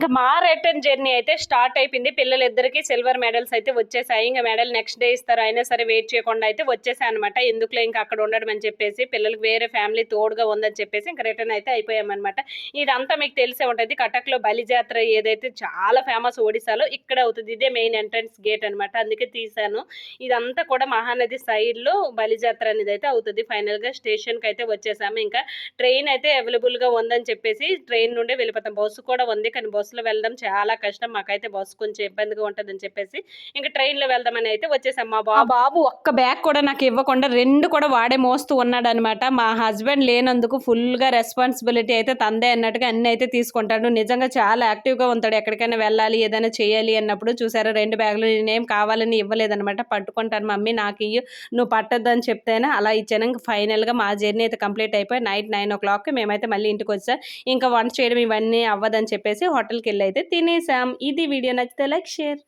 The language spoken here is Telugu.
ఇంకా మా రిటర్న్ జర్నీ అయితే స్టార్ట్ అయిపోయింది. పిల్లలిద్దరికి సిల్వర్ మెడల్స్ అయితే వచ్చేసాయి. ఇంకా మెడల్ నెక్స్ట్ డే ఇస్తారు. అయినా సరే వెయిట్ చేయకుండా అయితే వచ్చేసాయి అనమాట ఎందుకులే ఇంకా అక్కడ ఉండడం అని చెప్పేసి పిల్లలకి వేరే ఫ్యామిలీ తోడుగా ఉందని చెప్పేసి ఇంకా రిటర్న్ అయితే అయిపోయామన్నమాట. ఇదంతా మీకు తెలిసే ఉంటుంది. కటక్లో బలిజాత్ర ఏదైతే చాలా ఫేమస్ ఒడిశాలో ఇక్కడ అవుతుంది. ఇదే మెయిన్ ఎంట్రన్స్ గేట్ అనమాట అందుకే తీసాను ఇదంతా కూడా మహానది సైడ్లో బలిజాత్ర అనేది అయితే అవుతుంది. ఫైనల్గా స్టేషన్కి అయితే వచ్చేసాము. ఇంకా ట్రైన్ అయితే అవైలబుల్గా ఉందని చెప్పేసి ట్రైన్ నుండే వెళ్ళిపోతాం. బస్సు కూడా ఉంది కానీ బస్సులో వెళ్ళడం చాలా కష్టం. మాకైతే బస్సు కొంచెం ఇబ్బందిగా ఉంటుందని చెప్పేసి ఇంకా ట్రైన్లో వెళ్దామని అయితే వచ్చేసాం. మా బాబు బాబు ఒక్క బ్యాగ్ కూడా నాకు ఇవ్వకుండా రెండు కూడా వాడే మోస్తూ ఉన్నాడు అనమాట మా హస్బెండ్ లేనందుకు ఫుల్గా రెస్పాన్సిబిలిటీ అయితే తందే అన్నట్టుగా అన్ని అయితే తీసుకుంటాడు. నిజంగా చాలా యాక్టివ్గా ఉంటాడు. ఎక్కడికైనా వెళ్ళాలి ఏదైనా చేయాలి అన్నప్పుడు చూసారా రెండు బ్యాగులు నేనేం కావాలని ఇవ్వలేదన్నమాట. పట్టుకుంటాను మమ్మీ నాకు ఇయ్యి. నువ్వు పట్టద్దు అని చెప్తేనే అలా ఇచ్చాను. ఇంకా ఫైనల్గా మా జర్నీ అయితే కంప్లీట్ అయిపోయి నైట్ నైన్ ఓ క్లాక్కి మేమైతే మళ్ళీ ఇంటికి వచ్చాం ఇంకా వంట చేయడం ఇవన్నీ అవ్వదని చెప్పేసి హోటల్కి వెళ్ళి అయితే తినేసాం. ఇది వీడియో నచ్చితే లైక్ షేర్.